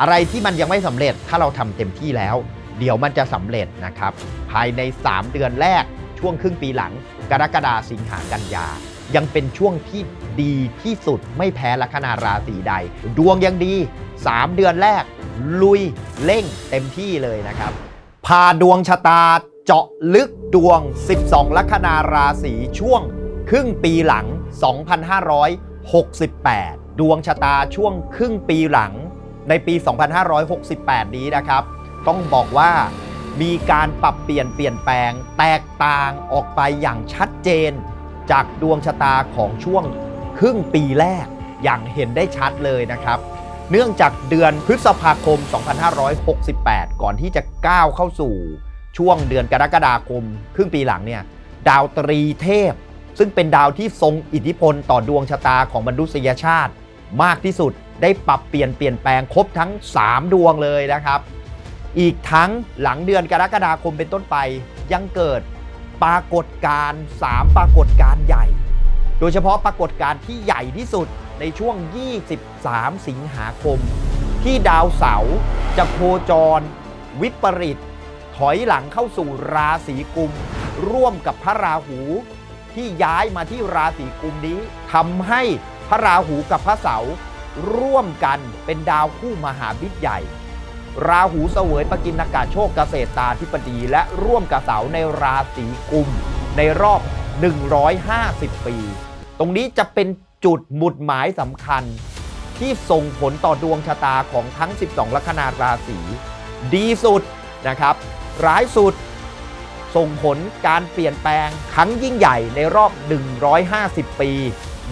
อะไรที่มันยังไม่สำเร็จถ้าเราทำเต็มที่แล้ว เดี๋ยวมันจะสำเร็จนะครับ ภายใน 3 เดือนแรกช่วงครึ่งปีหลัง กรกฎาสิงหากันยา ยังเป็นช่วงที่ดีที่สุดไม่แพ้ลัคนาราศีใด ดวงยังดี 3 เดือนแรก ลุยเร่งเต็มที่เลยนะครับ พาดวงชะตาเจาะลึกดวง 12 ลัคนาราศีช่วง ครึ่งปีหลัง 2568 ดวงชะตาช่วงครึ่งปีหลัง ในปี 2568 นี้นะครับ ต้องบอกว่ามีการปรับเปลี่ยนเปลี่ยนแปลงแตกต่างออกไปอย่างชัดเจน จากดวงชะตาของช่วงครึ่งปีแรกอย่างเห็นได้ชัดเลยนะครับ เนื่องจากเดือนพฤษภาคม 2568 ก่อนที่จะก้าวเข้าสู่ช่วงเดือนกรกฎาคม ครึ่งปีหลังเนี่ยดาวตรีเทพ ซึ่งเป็นดาวที่ทรงอิทธิพลต่อดวงชะตาของมนุษยชาติ มากที่สุดได้ปรับเปลี่ยนเปลี่ยนแปลงครบทั้ง 3 ดวงเลยนะครับ อีกทั้งหลังเดือนกรกฎาคมเป็นต้นไปยังเกิดปรากฏการณ์3ปรากฏการณ์ใหญ่ โดยเฉพาะปรากฏการณ์ที่ใหญ่ที่สุดในช่วง 23 สิงหาคม ที่ดาวเสาร์จะโคจร วิปริต ถอยหลังเข้าสู่ราศีกุม ร่วมกับพระราหูที่ย้ายมาที่ราศีกุมนี้ทำให้ พระราหูกับพระเสาร่วมกันเป็นดาวคู่มหาบิดใหญ่ ราหูเสวยปกินากาศโชคเกษตรตาธิปดีและร่วมกับเสาในราศีกุม ในรอบ 150 ปี ตรงนี้จะเป็นจุดหมุดหมายสำคัญ ที่ส่งผลต่อดวงชะตาของทั้ง 12 ลัคนาราศี ดีสุดนะครับ ร้ายสุด ส่งผลการเปลี่ยนแปลงครั้งยิ่งใหญ่ในรอบ 150 ปี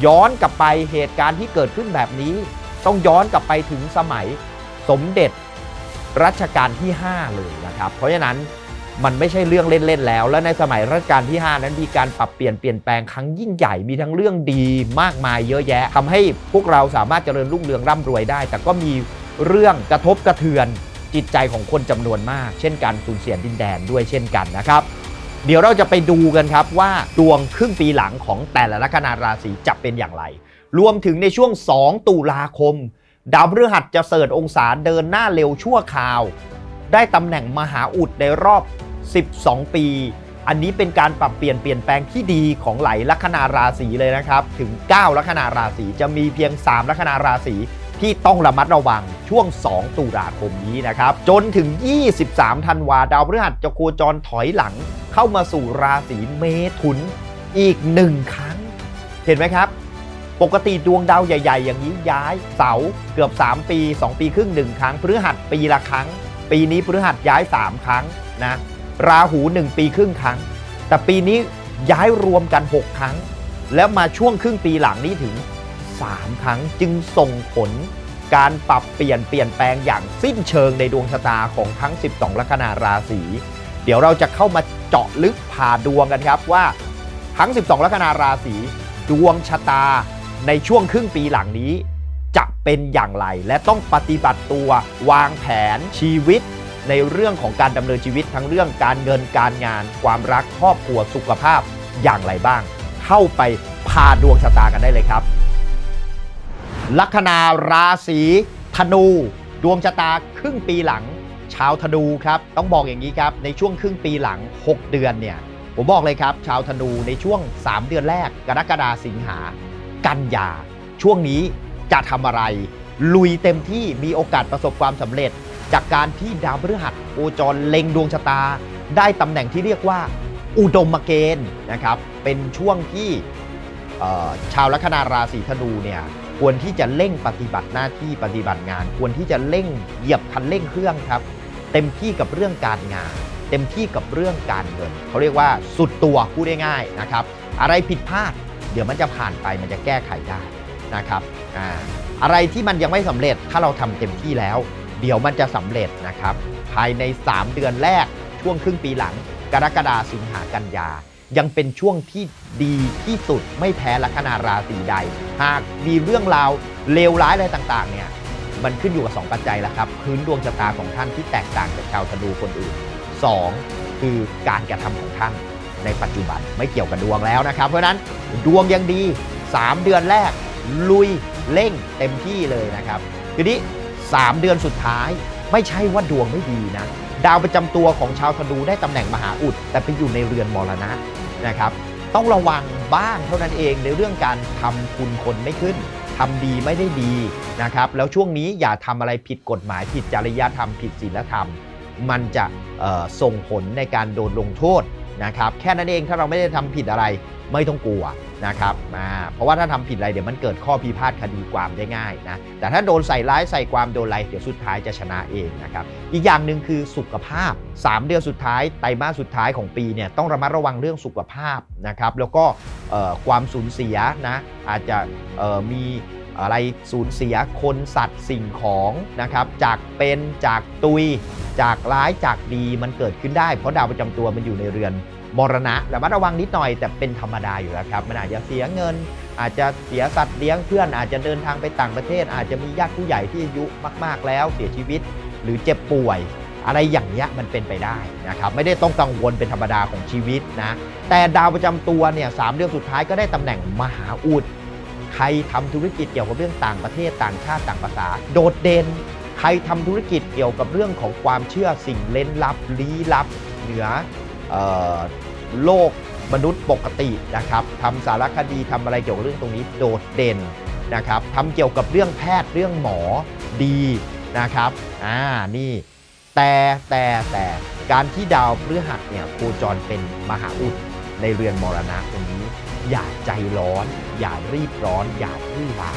ย้อนกลับไปเหตุการณ์ที่เกิดขึ้นแบบนี้ ต้องย้อนกลับไปถึงสมัยสมเด็จรัชกาลที่ 5 เลยนะครับ เพราะฉะนั้นมันไม่ใช่เรื่องเล่น ๆ แล้ว และในสมัยรัชกาลที่ 5 นั้นมีการปรับเปลี่ยนเปลี่ยนแปลงครั้งยิ่งใหญ่ มีทั้งเรื่องดีมากมายเยอะแยะทำให้พวกเราสามารถเจริญรุ่งเรืองร่ำรวยได้ แต่ก็มีเรื่องกระทบกระเทือนจิตใจของคนจำนวนมาก เช่นการสูญเสียดินแดนด้วยเช่นกันนะครับ เดี๋ยวเราจะไปดูกันครับว่าดวงครึ่งปีหลังของแต่ละลัคนาราศีจะเป็นอย่างไร รวมถึงในช่วง 2 ตุลาคม ดาวพฤหัสจะเสริฐองศาเดินหน้าเร็วชั่วคราว ได้ตำแหน่งมหาอุดในรอบ 12 ปี อันนี้เป็นการปรับเปลี่ยนเปลี่ยนแปลงที่ดีของหลายลัคนาราศีเลยนะครับ ถึง 9 ลัคนาราศีจะมีเพียง 3 ลัคนาราศี ที่ต้องระมัดระวังช่วง 2 ตุลาคมนี้นะครับ จนถึง 23 ธันวาดาวพฤหัสจะโคจรถอยหลัง เข้ามาสู่ราศีเมถุนอีกหนึ่งครั้ง เห็นไหมครับ ปกติดวงดาวใหญ่ ๆ อย่างนี้ย้ายเสาเกือบ 3 ปี 2 ปีครึ่งหนึ่งครั้งพฤหัสปีละครั้ง ปีนี้พฤหัสย้าย 3 ครั้งนะราหู 1 ปีครึ่งครั้ง แต่ปีนี้ย้ายรวมกัน 6 ครั้ง แล้วมาช่วงครึ่งปีหลังนี้ถึง 3 ครั้งจึงส่งผลการปรับเปลี่ยนเปลี่ยนแปลงอย่างสิ้นเชิงในดวงชะตาของทั้ง 12 ลัคนาราศีเดี๋ยวเราจะเข้ามาเจาะลึกผ่าดวงกันครับว่าทั้ง 12 ลัคนาราศีดวงชะตาในช่วงครึ่งปีหลังนี้ จะเป็นอย่างไร และต้องปฏิบัติตัววางแผนชีวิต ในเรื่องของการดำเนินชีวิตทั้งเรื่องการเงินการงาน ความรักครอบครัวสุขภาพอย่างไรบ้าง เข้าไปพาดวงชะตากันได้เลยครับ ลัคนาราศีธนู ดวงชะตาครึ่งปีหลัง ชาวธนูครับ ต้องบอกอย่างนี้ครับ ในช่วงครึ่งปีหลัง 6 เดือนเนี่ย ผมบอกเลยครับ ชาวธนูในช่วง 3 เดือนแรก กรกฎาสิงหา กันยา ช่วงนี้จะทำอะไร ลุยเต็มที่มีโอกาสประสบความสำเร็จ จากการที่ดาวพฤหัสโคจรเล็งดวงชะตา ได้ตำแหน่งที่เรียกว่า อุดมเกณฑ์นะครับ เป็นช่วงที่ชาวลัคนาราศีธนูเนี่ย ควรที่จะเร่งปฏิบัติหน้าที่ปฏิบัติงาน ควรที่จะเร่งเหยียบคันเร่งเครื่องครับ เต็มที่กับเรื่องการงาน เต็มที่กับเรื่องการเงินเขาเรียกว่าสุดตัวพูดง่ายๆนะครับอะไรผิดพลาด เดี๋ยวมันจะผ่านไปมันจะแก้ไขได้นะครับอ่าอะไรที่มันยังไม่สำเร็จถ้าเราทำเต็มที่แล้ว เดี๋ยวมันจะสำเร็จนะครับ ภายใน 3 เดือนแรกช่วงครึ่งปีหลัง กรกฎาสิงหากันยา ยังเป็นช่วงที่ดีที่สุดไม่แพ้ลัคนาราศีใด หากมีเรื่องราวเลวร้ายอะไรต่างๆเนี่ยมันขึ้นอยู่กับ 2 ปัจจัยแล้วครับ พื้นดวงชะตาของท่านที่แตกต่างจากชาวธนูคนอื่น 2. คือการกระทำของท่านในปัจจุบันไม่เกี่ยวกับดวงแล้วนะครับ เพราะนั้นดวงยังดี 3 เดือนแรก ลุยเร่งเต็มที่เลยนะครับทีนี้ 3 เดือนสุดท้ายไม่ใช่ว่าดวงไม่ดีนะ ดาวประจำตัวของชาวธนูได้ตำแหน่งมหาอุด แต่ไปอยู่ในเรือนมรณะ นะครับ ต้องระวังบ้างเท่านั้นเองในเรื่องการทำคุณคนไม่ขึ้นทำดีไม่ได้ดีนะครับ แล้วช่วงนี้อย่าทำอะไรผิดกฎหมายผิดจริยธรรมผิดศีลธรรม มันจะส่งผลในการโดนลงโทษ นะครับแค่นั้นเองถ้าเราไม่ได้ทำผิดอะไรไม่ต้องกลัวนะครับอ่าเพราะว่าถ้าทำผิดอะไรเดี๋ยวมันเกิดข้อพิพาทคดีความได้ง่ายนะแต่ถ้าโดนใส่ร้ายใส่ความโดนอะไรเดี๋ยวสุดท้ายจะชนะเองนะครับอีกอย่างหนึ่งคือสุขภาพ 3 เดือนสุดท้ายไตรมาสสุดท้ายของปีเนี่ยต้องระมัดระวังเรื่องสุขภาพนะครับแล้วก็ความสูญเสียนะอาจจะมี อะไรสูญเสียคนสัตว์สิ่งของนะครับจากเป็นจากตุย จากร้ายจากดีมันเกิดขึ้นได้ เพราะดาวประจำตัวมันอยู่ในเรือนมรณะระมัดระวังนิดหน่อยแต่เป็นธรรมดาอยู่แล้วครับมันอาจจะเสียเงิน อาจจะเสียสัตว์เลี้ยงเพื่อนอาจจะเดินทางไปต่างประเทศ อาจจะมีญาติผู้ใหญ่ที่อายุมาก ๆ แล้วเสียชีวิต หรือเจ็บป่วย อะไรอย่างเงี้ยมันเป็นไปได้นะครับไม่ได้ต้องกังวลเป็นธรรมดาของชีวิตนะแต่ดาวประจำตัวเนี่ยสามเดือนสุดท้ายก็ได้ตำแหน่งมหาอุด ใครทำธุรกิจเกี่ยวกับเรื่องต่างประเทศต่างชาติต่างภาษา โดดเด่น ใครทำธุรกิจเกี่ยวกับเรื่องของความเชื่อสิ่งเล้นลับลี้ลับ เหนือออโลกมนุษย์ปกตินะครับทำสารคดีทำอะไรเกี่ยวกับเรื่องตรงนี้โดดเด่นนะครับทำเกี่ยวกับเรื่องแพทย์เรื่องหมอดีนะครับอ่านี่แต่แต่แต่การที่ดาวพฤหัสเนี่ยโคจรเป็นมหาอุดในเรือนมรณะตรงนี้อย่าใจร้อน อย่ารีบร้อน อย่าทื่อรา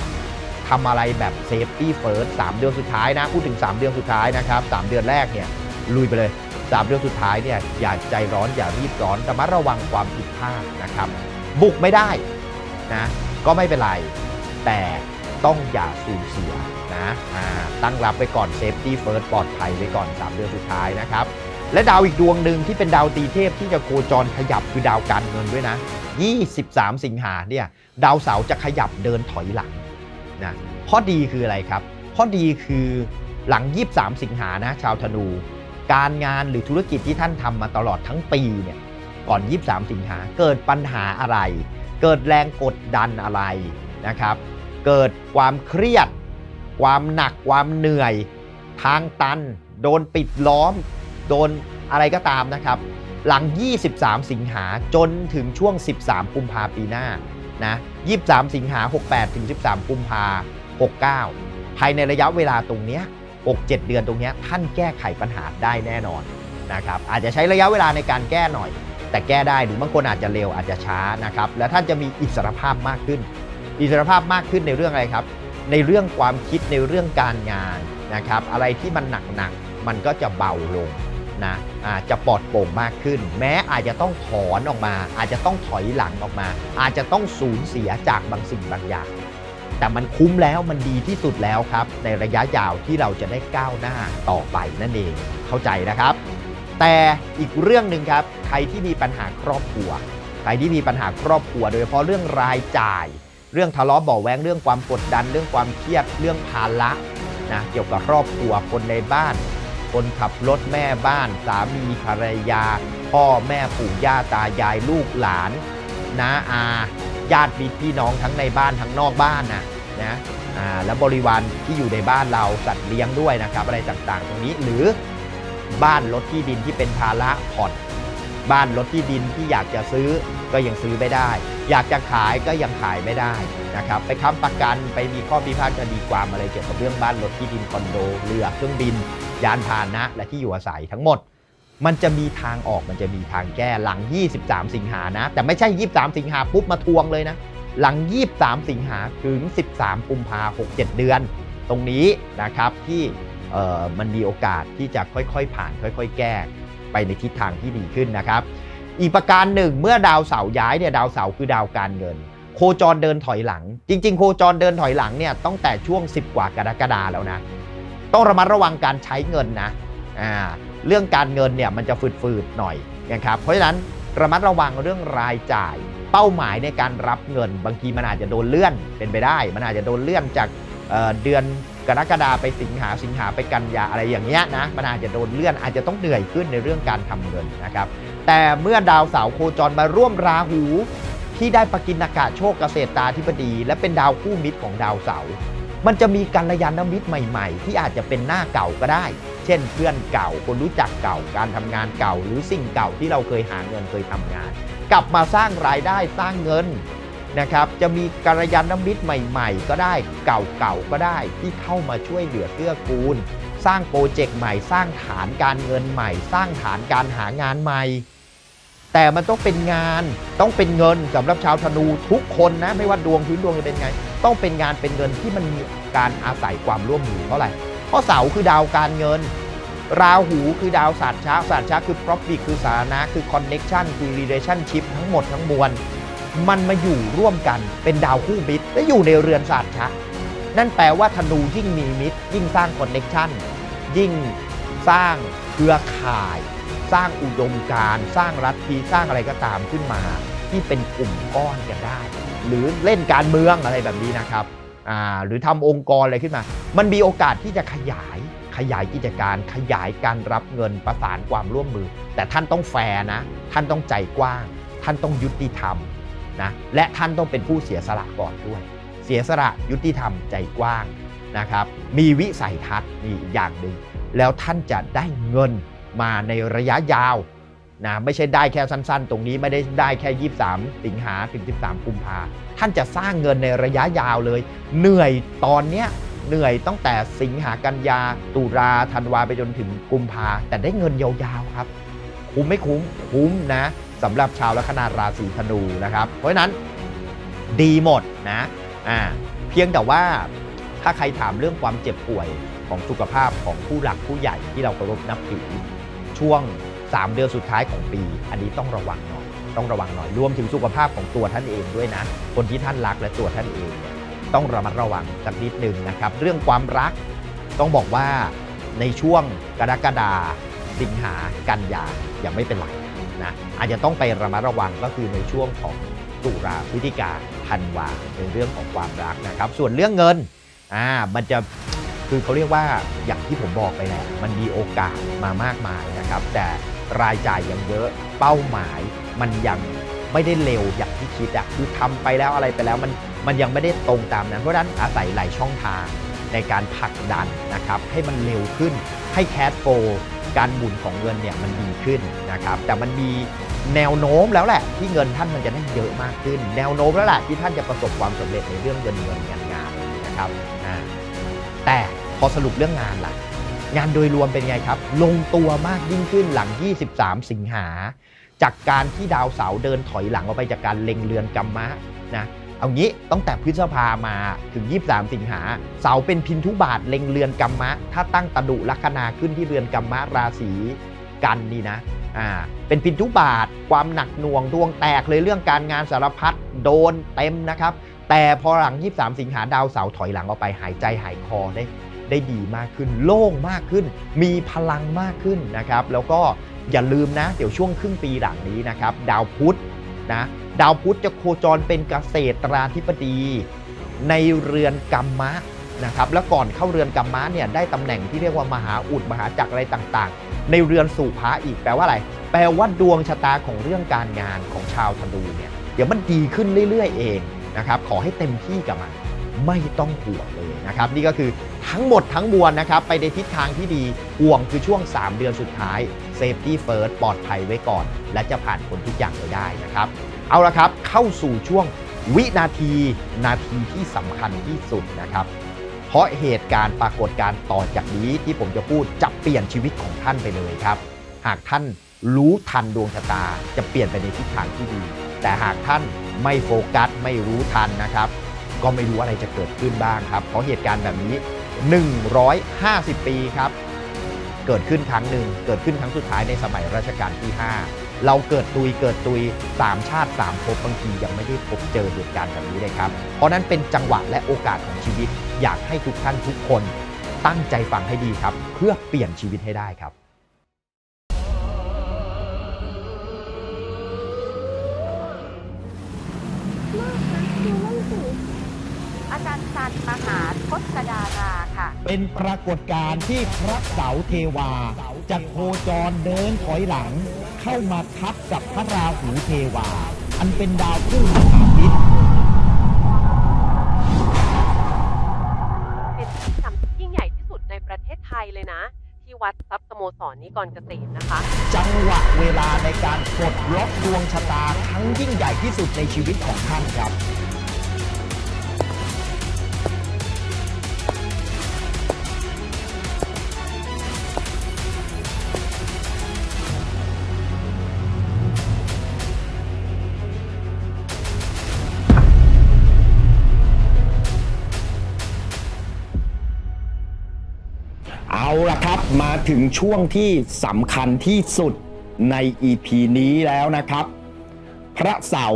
ทำอะไรแบบเซฟตี้เฟิร์สสามเดือนสุดท้ายนะ พูดถึง 3 เดือนสุดท้ายนะครับสามเดือนแรกเนี่ยลุยไปเลยสามเดือนสุดท้ายเนี่ยอย่าใจร้อนอย่ารีบร้อนระมัดระวังความผิดพลาดนะครับ บุกไม่ได้นะก็ไม่เป็นไร แต่ต้องอย่าสูญเสียนะตั้งรับไว้ก่อนเซฟตี้เฟิร์สปลอดภัยไว้ก่อน 3 เดือนสุดท้ายนะครับ และดาวอีกดวงหนึ่งที่เป็นดาวตีเทพที่จะโคจรขยับคือดาวการเงินด้วยนะ 23 สิงหาเนี่ยดาวเสาร์จะขยับเดินถอยหลังนะข้อดีคืออะไรครับ ข้อดีคือหลัง 23 สิงหานะชาวธนู การงานหรือธุรกิจที่ท่านทำมาตลอดทั้งปีเนี่ยก่อน 23 สิงหาเกิดปัญหาอะไร เกิดแรงกดดันอะไรนะครับ เกิดความเครียด ความหนักความเหนื่อย ทางตัน โดนปิดล้อม โดนอะไรก็ตามนะครับ หลัง 23 สิงหาจนถึงช่วง 13 กุมภาปีหน้านะ23 สิงหา 68 ถึง 13 กุมภา69 ภายในระยะเวลาตรงเนี้ย6 7 เดือนตรงเนี้ยท่านแก้ไขปัญหาได้แน่นอนนะครับอาจจะใช้ระยะเวลาในการแก้หน่อย แต่แก้ได้หรือบางคนอาจจะเร็วอาจจะช้านะครับและท่านจะมีอิสรภาพมากขึ้น อิสรภาพมากขึ้นในเรื่องอะไรครับ ในเรื่องความคิดในเรื่องการงานนะครับอะไรที่มันหนักๆมันก็จะเบาลง นะจะปลอดโปร่งมากขึ้น แม้อาจจะต้องถอนออกมา อาจจะต้องถอยหลังออกมา อาจจะต้องสูญเสียจากบางสิ่งบางอย่าง แต่มันคุ้มแล้วมันดีที่สุดแล้วครับ ในระยะยาวที่เราจะได้ก้าวหน้าต่อไปนั่นเองเข้าใจนะครับ แต่อีกเรื่องหนึ่งครับ ใครที่มีปัญหาครอบครัว ใครที่มีปัญหาครอบครัว โดยเฉพาะเรื่องรายจ่าย เรื่องทะเลาะเบาแวงเรื่องความกดดัน เรื่องความเครียดเรื่องภาระนะเกี่ยวกับครอบครัวคนในบ้าน คนขับรถแม่บ้าน สามีภรรยา พ่อแม่ปู่ย่าตายายลูกหลานน้าอาญาติมิตรพี่น้องทั้งในบ้านทั้งนอกบ้านนะนะและบริวารที่อยู่ในบ้านเราสัตว์เลี้ยงด้วยนะครับ อะไรต่างๆ ตรงนี้หรือบ้านรถที่ดินที่เป็นภาระผ่อนบ้านรถที่ดินที่อยากจะซื้อก็ยังซื้อไม่ได้ อยากจะขายก็ยังขายไม่ได้ นะครับไปค้ำประกันไปมีข้อพิพาทคดีความอะไรเกี่ยวกับเรื่องบ้านรถที่ดินคอนโดเรือเครื่องบิน ยานพาหนะ และที่อยู่อาศัยทั้งหมด มันจะมีทางออกมันจะมีทางแก้หลัง 23 สิงหานะ แต่ไม่ใช่ 23 สิงหาปุ๊บมาทวงเลยนะ หลัง 23 สิงหาถึง 13กุมภา67 เดือน ตรงนี้นะครับที่มันมีโอกาสที่จะค่อยๆ ผ่านค่อย ๆ แก้ไปในทิศทางที่ดีขึ้นนะครับ อีกประการหนึ่งเมื่อดาวเสาร์ย้ายเนี่ยดาวเสาร์คือดาวการเงิน โคจรเดินถอยหลัง จริง ๆ โคจรเดินถอยหลังเนี่ยตั้งแต่ช่วง 10 กว่ากรกฎาแล้วนะ ต้องระมัดระวังการใช้เงินนะอ่าเรื่องการเงินเนี่ยมันจะฝืดๆหน่อยนะครับเพราะฉะนั้นระมัดระวังเรื่องรายจ่าย เป้าหมายในการรับเงิน บางทีมันอาจจะโดนเลื่อนเป็นไปได้ มันอาจจะโดนเลื่อนจากเเดือนกรกฎาไปสิงหาสิงหาไปกันยาอะไรอย่างเงี้ยนะมันอาจจะโดนเลื่อนอาจจะต้องเหนื่อยขึ้นในเรื่องการทำเงินนะครับแต่เมื่อดาวเสาร์โคจรมาร่วมราหู ที่ได้ปกินอากาศโชคเกษตรตาธิบดี และเป็นดาวคู่มิตรของดาวเสาร์มันจะมีกัลยาณมิตรใหม่ๆ ที่อาจจะเป็นหน้าเก่าก็ได้ เช่น เพื่อนเก่าคนรู้จักเก่า การทำงานเก่าหรือสิ่งเก่าที่เราเคยหาเงินเคยทำงาน กลับมาสร้างรายได้สร้างเงินนะครับจะมีกัลยาณมิตรใหม่ ๆ ก็ได้เก่าๆก็ได้ที่เข้ามาช่วยเหลือเกื้อกูล สร้างโปรเจกต์ใหม่ สร้างฐานการเงินใหม่ สร้างฐานการหางานใหม่ แต่มันต้องเป็นงานต้องเป็นเงินสำหรับชาวธนูทุกคนนะ ไม่ว่าดวงพื้นดวงจะเป็นไง ต้องเป็นงานเป็นเงินที่มันมีการอาศัยความร่วมมือเพราะอะไรเพราะเสาคือดาวการเงิน ราหูคือดาวศาสตร์ช้าศาสตร์ช้าคือ profit คือสาระคือ connection คือ relationship ทั้งหมดทั้งมวลมันมาอยู่ร่วมกันเป็นดาวคู่มิตรและอยู่ในเรือนศาสตร์ช้านั่นแปลว่าธนูยิ่งมีมิตร ยิ่งสร้าง connection ยิ่งสร้างเครือข่าย สร้างอุดมการสร้างรัฐทีสร้างอะไรก็ตามขึ้นมา ที่เป็นกลุ่มก้อนกันได้ หรือเล่นการเมืองอะไรแบบนี้นะครับหรือทำองค์กรอะไรขึ้นมา มันมีโอกาสที่จะขยายขยายกิจการขยายการรับเงินประสานความร่วมมือ แต่ท่านต้องแฟร์นะ ท่านต้องใจกว้าง ท่านต้องยุติธรรมนะและท่านต้องเป็นผู้เสียสละก่อนด้วย เสียสละยุติธรรมใจกว้างนะครับ มีวิสัยทัศน์มีอีกอย่างหนึ่งแล้วท่านจะได้เงิน มาในระยะยาวนะไม่ใช่ได้แค่สั้น ๆ ตรงนี้ไม่ได้ได้แค่ 23 สิงหาถึง 13 กุมภาท่านจะสร้างเงินในระยะยาวเลย เหนื่อยตอนเนี้ยเหนื่อยตั้งแต่สิงหากันยา ตุลาธันวาไปจนถึงกุมภาแต่ได้เงินยาวๆครับ คุ้มไม่คุ้มคุ้มนะสำหรับชาวลัคนาราศีธนูนะครับ เพราะฉะนั้นดีหมดนะอ่าเพียงแต่ว่าถ้าใครถามเรื่องความเจ็บป่วยของสุขภาพของผู้หลักผู้ใหญ่ที่เราเคารพนับถือ ช่วง 3 เดือนสุดท้ายของปี อันนี้ต้องระวังหน่อยต้องระวังหน่อยรวมถึงสุขภาพของตัวท่านเองด้วยนะ คนที่ท่านรักและตัวท่านเองต้องระมัดระวังสักนิดหนึ่งนะครับ เรื่องความรักต้องบอกว่าในช่วงกรกฎาสิงหากันยายังไม่เป็นไรนะอาจจะต้องไประมัดระวังก็คือในช่วงของตุลาพฤศจิกาธันวาในเรื่องของความรักนะครับ ส่วนเรื่องเงินอ่ามันจะ คือเขาเรียกว่าอย่างที่ผมบอกไปแหละมันมีโอกาสมามากมายนะครับ แต่รายจ่ายยังเยอะเป้าหมายมันยังไม่ได้เร็วอย่างที่คิดอะคือทำไปแล้วอะไรไปแล้วมันมันยังไม่ได้ตรงตามนั้น เพราะนั้นอาศัยหลายช่องทางในการผลักดันนะครับ ให้มันเร็วขึ้นให้แคสโฟการหมุนของเงินเนี่ยมันดีขึ้นนะครับ แต่มันมีแนวโน้มแล้วแหละ ที่เงินท่านมันจะได้เยอะมากขึ้น แนวโน้มแล้วแหละที่ท่านจะประสบความสำเร็จในเรื่องเงินเงินงานงานนะครับ แต่พอสรุปเรื่องงานล่ะ งานโดยรวมเป็นไงครับ ลงตัวมากยิ่งขึ้นหลัง 23 สิงหา จากการที่ดาวเสาร์เดินถอยหลังออกไปจากการเล็งเรือนกรรมะนะเอางี้ตั้งแต่พฤษภามาถึง 23 สิงหา เสาร์เป็นพินทุบาทเล็งเรือนกรรมะ ถ้าตั้งตดุลัคนาขึ้นที่เรือนกรรมะราศีกันนี่นะอ่าเป็นพินทุบาทความหนักหน่วงดวงแตกเลยเรื่องการงานสารพัดโดนเต็มนะครับ แต่พอหลัง 23 สิงหาดาวเสาร์ถอยหลังออกไปหายใจหายคอได้ได้ดีมากขึ้น โล่งมากขึ้น มีพลังมากขึ้นนะครับ แล้วก็อย่าลืมนะ เดี๋ยวช่วงครึ่งปีหลังนี้นะครับ ดาวพุธนะดาวพุธจะโคจรเป็นเกษตราธิบดี ในเรือนกรรมะนะครับแล้วก่อนเข้าเรือนกรรมะเนี่ยได้ตำแหน่งที่เรียกว่ามหาอุดมหาจักรอะไรต่างๆ ในเรือนสู่พระอีกแปลว่าอะไร แปลว่าดวงชะตาของเรื่องการงานของชาวธนูเนี่ยเดี๋ยวมันดีขึ้นเรื่อยๆ เอง นะครับขอให้เต็มที่กับมันไม่ต้องห่วงเลยนะครับนี่ก็คือทั้งหมดทั้งมวลนะครับไปในทิศทางที่ดีห่วงคือช่วง 3 เดือนสุดท้าย Safety First ปลอดภัยไว้ก่อน และจะผ่านผลทุกอย่างไปได้นะครับเอาละครับเข้าสู่ช่วงวินาทีนาทีที่สำคัญที่สุดนะครับเพราะเหตุการณ์ปรากฏการณ์ต่อจากนี้ที่ผมจะพูดจะเปลี่ยนชีวิตของท่านไปเลยครับ หากท่านรู้ทันดวงชะตาจะเปลี่ยนไปในทิศทางที่ดี แต่หากท่านไม่โฟกัสไม่รู้ทันนะครับ ก็ไม่รู้อะไรจะเกิดขึ้นบ้างครับ เพราะเหตุการณ์แบบนี้ 150 ปีครับ เกิดขึ้นครั้งหนึ่ง เกิดขึ้นครั้งสุดท้ายในสมัยรัชกาลที่ 5 เราเกิดตุยเกิดตุยสามชาติสามภพบางทียังไม่ได้พบเจอเหตุการณ์แบบนี้เลยครับ เพราะนั้นเป็นจังหวะและโอกาสของชีวิต อยากให้ทุกท่านทุกคน ตั้งใจฟังให้ดีครับ เพื่อเปลี่ยนชีวิตให้ได้ครับ อาจารย์สันมหาทศดาราค่ะ เป็นปรากฏการณ์ที่พระเสาเทวาจะโคจรเดินถอยหลัง เข้ามาทับกับพระราหูเทวา อันเป็นดาวคู่มหา วัดทรัพย์สโมสรนิกรเกษมนะคะ จังหวะเวลาในการปลดล็อกดวงชะตาครั้งยิ่งใหญ่ที่สุดในชีวิตของท่านครับ เอาละครับมาถึงช่วงที่สำคัญที่สุดใน EP นี้แล้วนะครับ พระเสา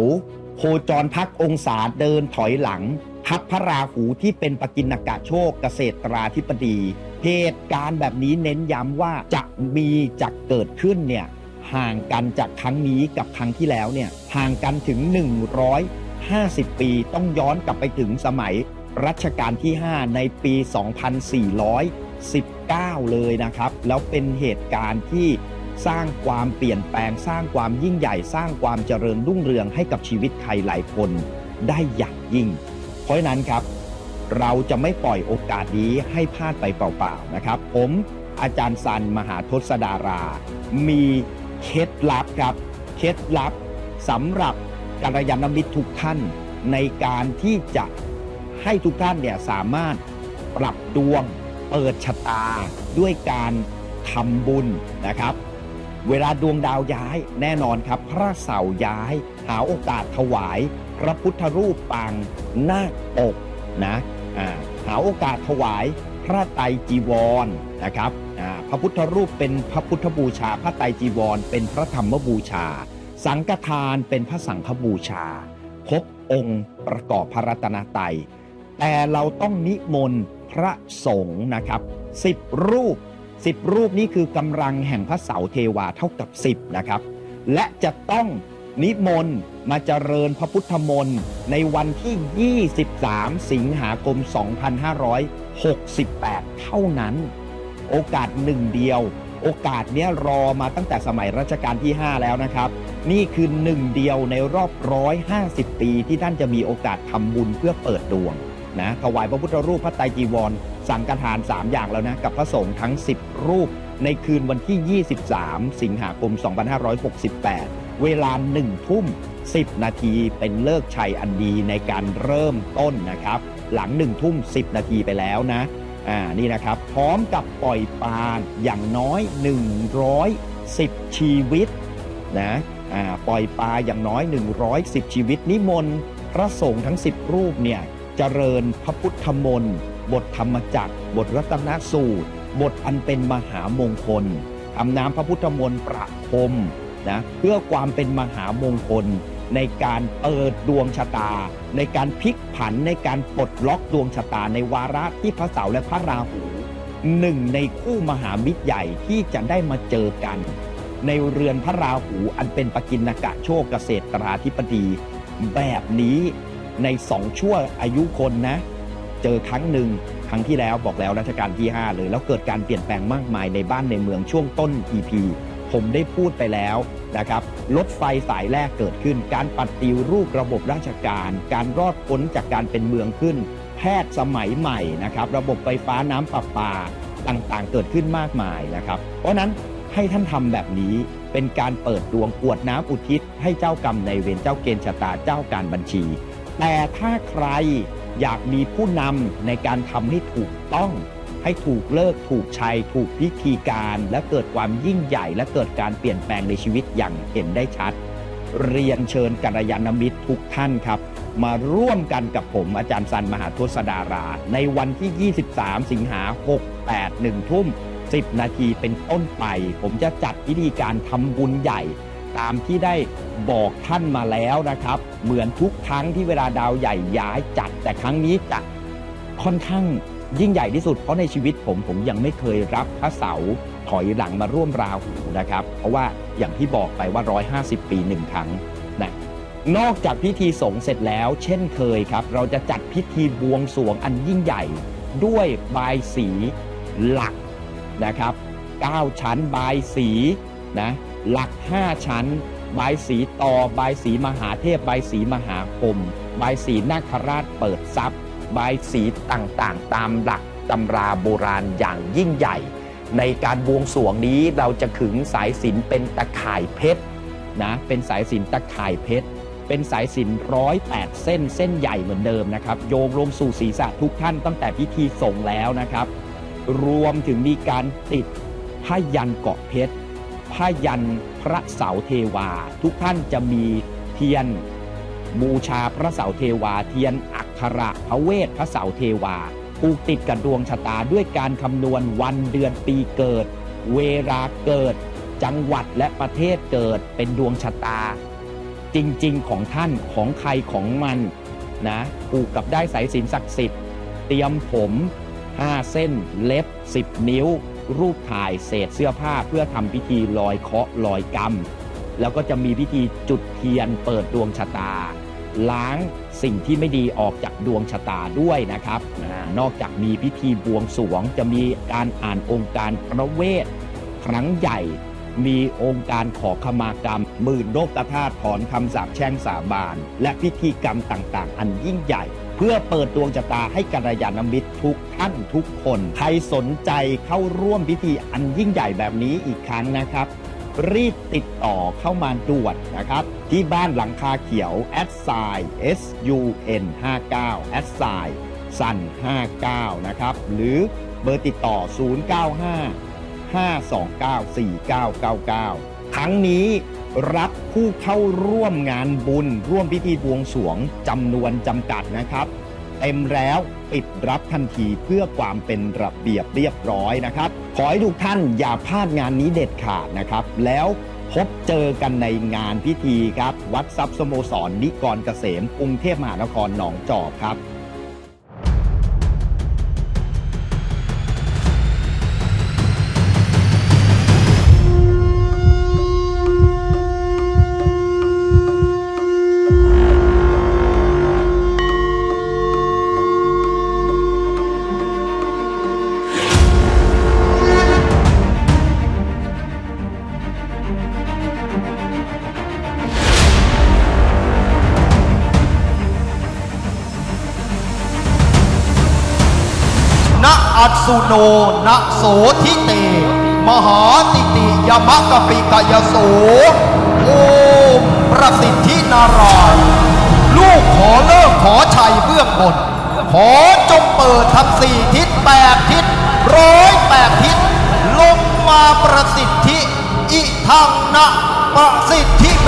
โคจรพักองศาเดินถอยหลังทับพระราหูที่เป็นปกินกะโชคเกษตราธิปดี เหตุการณ์แบบนี้เน้นย้ำว่าจะมีจะเกิดขึ้นเนี่ยห่างกันจากครั้งนี้กับครั้งที่แล้วเนี่ยห่างกันถึง 150 ปีต้องย้อนกลับไปถึงสมัยรัชกาลที่ 5 ในปี 19 เลยนะครับ แล้วเป็นเหตุการณ์ที่สร้างความเปลี่ยนแปลง สร้างความยิ่งใหญ่ สร้างความเจริญรุ่งเรืองให้กับชีวิตใครหลายคนได้อย่างยิ่ง เพราะฉะนั้นครับ เราจะไม่ปล่อยโอกาสนี้ให้พลาดไปเปล่าๆนะครับ ผมอาจารย์สันมหาทศดารา มีเคล็ดลับครับ เคล็ดลับสำหรับกัลยาณมิตรทุกท่านในการที่จะให้ทุกท่านเนี่ยสามารถปรับดวง เปิดชะตาด้วยการทำบุญนะครับ เวลาดวงดาวย้ายแน่นอนครับ พระเสาย้าย หาโอกาสถวาย พระพุทธรูปปางนาคปกนะหาโอกาสถวายพระไตรจีวรนะครับพระพุทธรูปเป็นพระพุทธบูชา พระไตรจีวร เป็นพระธรรมบูชา สังฆทานเป็นพระสังฆบูชาครบองค์ประกอบพระรัตนตรัยแต่เราต้องนิมนต์ พระสงฆ์นะครับสิบรูปสิบรูปนี้คือกำลังแห่งพระเสาเทวาเท่ากับ10นะครับ และจะต้องนิมนต์มาเจริญพระพุทธมนต์ในวันที่ 23 สิงหาคม 2568 เท่านั้น โอกาสหนึ่งเดียว โอกาสเนี้ยรอมาตั้งแต่สมัยรัชกาลที่ 5 แล้วนะครับ นี่คือหนึ่งเดียวในรอบ 150 ปีที่ท่านจะมีโอกาสทำบุญเพื่อเปิดดวง นะถวายพระพุทธรูปพระไตรจีวร สังฆทาน 3 อย่างแล้วนะ กับพระสงฆ์ทั้ง 10 รูป ในคืนวันที่ 23 สิงหาคม 2568 เวลา 1 ทุ่ม 10 นาทีเป็นเลิกชัยอันดีในการเริ่มต้นนะครับ หลัง 1 ทุ่ม 10 นาทีไปแล้วนะอ่านี่นะครับ พร้อมกับปล่อยปลาอย่างน้อย 110 ชีวิตนะอ่าปล่อยปลาอย่างน้อย 110 ชีวิตนิมนต์พระสงฆ์ทั้ง 10 รูปเนี่ย เจริญพระพุทธมนต์บทธรรมจักร บทรัตนสูตร บทอันเป็นมหามงคลทำน้ำพระพุทธมนต์ประพรมนะเพื่อความเป็นมหามงคล ในการเปิดดวงชะตา ในการพลิกผันในการปลดล็อกดวงชะตาในวาระที่พระเสาร์และพระราหูหนึ่งในคู่มหามิตรใหญ่ที่จะได้มาเจอกัน ในเรือนพระราหูอันเป็นปกินกะโชคเกษตราธิปดี แบบนี้ ในสองชั่วอายุคนนะ เจอครั้งหนึ่งครั้งที่แล้วบอกแล้วรัชกาลที่ 5 เลย แล้วเกิดการเปลี่ยนแปลงมากมายในบ้านในเมืองช่วงต้น EP ผมได้พูดไปแล้วนะครับรถไฟสายแรกเกิดขึ้น การปฏิรูประบบราชการ การรอดพ้นจากการเป็นเมืองขึ้น แพทย์สมัยใหม่นะครับ ระบบไฟฟ้าน้ำประปาต่างๆ เกิดขึ้นมากมายนะครับ เพราะนั้นให้ท่านทำแบบนี้เป็นการเปิดดวงกวดน้ำอุทิศ ให้เจ้ากรรมในเวรเจ้าเกณฑ์ชะตาเจ้าการบัญชี แต่ถ้าใครอยากมีผู้นำในการทำให้ถูกต้องให้ถูกเลิกถูกชัยถูกพิธีการ และเกิดความยิ่งใหญ่ และเกิดการเปลี่ยนแปลงในชีวิตอย่างเห็นได้ชัด เรียนเชิญกัลยาณมิตรทุกท่านครับ มาร่วมกันกับผมอาจารย์สันมหาทศดารา ในวันที่ 23 สิงหา 68 1ทุ่ม 10 นาทีเป็นต้นไป ผมจะจัดพิธีการทำบุญใหญ่ ตามที่ได้บอกท่านมาแล้วนะครับ เหมือนทุกครั้งที่เวลาดาวใหญ่ย้ายจัด แต่ครั้งนี้จะค่อนข้างยิ่งใหญ่ที่สุดเพราะในชีวิตผมผมยังไม่เคยรับพระเสาถอยหลังมาร่วมราหูนะครับ เพราะว่าอย่างที่บอกไปว่า 150 ปีหนึ่งครั้งนะนอกจากพิธีสงฆ์เสร็จแล้ว เช่นเคยครับ เราจะจัดพิธีบวงสรวงอันยิ่งใหญ่ ด้วยบายสีหลักนะครับ 9 ชั้นบายสีนะ หลัก 5 ชั้น บายสีต่อบายสีมหาเทพ บายสีมหาคม บายสีนาคราชเปิดทรัพย์ บายสีต่างๆ ตามหลักตำราโบราณอย่างยิ่งใหญ่ ในการบวงสรวงนี้เราจะขึงสายสินเป็นตะข่ายเพชรนะเป็นสายสินตะข่ายเพชรเป็นสายสิญร้อยแปดเส้นเส้นใหญ่เหมือนเดิมนะครับ โยงลงสู่ศีรษะทุกท่านตั้งแต่พิธีส่งแล้วนะครับ รวมถึงมีการติดผ้ายันเกาะเพชร ผ้ายันพระเสาเทวา ทุกท่านจะมีเทียนบูชาพระเสาเทวา เทียนอักขระพระเวทพระเสาเทวาผูกติดกับดวงชะตาด้วยการคำนวณวันเดือนปีเกิด เวลาเกิด จังหวัดและประเทศเกิดเป็นดวงชะตา จริงๆของท่านของใครของมันนะผูกกับได้สายสินศักดิ์สิทธิ์เตรียมผม 5 เส้นเล็บ 10 นิ้ว รูปถ่ายเศษเสื้อผ้าเพื่อทำพิธีลอยเคาะลอยกรรม แล้วก็จะมีพิธีจุดเทียนเปิดดวงชะตา ล้างสิ่งที่ไม่ดีออกจากดวงชะตาด้วยนะครับนอกจากมีพิธีบวงสรวง จะมีการอ่านองค์การพระเวทครั้งใหญ่มีองค์การขอขมากรรมหมื่นโลกธาตุถอนคำสาปแช่งสาบาน และพิธีกรรมต่างๆ อันยิ่งใหญ่ เพื่อเปิดดวงชะตาให้กัลยาณมิตรทุกท่านทุกคน ใครสนใจเข้าร่วมพิธีอันยิ่งใหญ่แบบนี้อีกครั้งนะครับ รีบติดต่อเข้ามาด่วนนะครับ ที่บ้านหลังคาเขียวแอดไซ S U N 59แอดไซสัน59 นะครับ หรือเบอร์ติดต่อ 095 5294999ทั้งนี้ รับผู้เข้าร่วมงานบุญ ร่วมพิธีบวงสวงจำนวนจำกัดนะครับ เต็มแล้วปิดรับทันทีเพื่อความเป็นระเบียบเรียบร้อยนะครับ ขอให้ทุกท่านอย่าพลาดงานนี้เด็ดขาดนะครับ แล้วพบเจอกันในงานพิธีครับ วัดทรัพย์สโมสรนิกรเกษมกรุงเทพมหานครหนองจอกครับ ณอัสสุโนณโสทิเต มหาติติยมะกปิกยโสโอมประสิทธินารายณ์ลูกขอเลิกขอชัยเบื้องบน ขอจงเปิดทั้งสี่ทิศแปดทิศร้อยแปดทิศลงมาประสิทธิ อิทังนะประสิทธิเม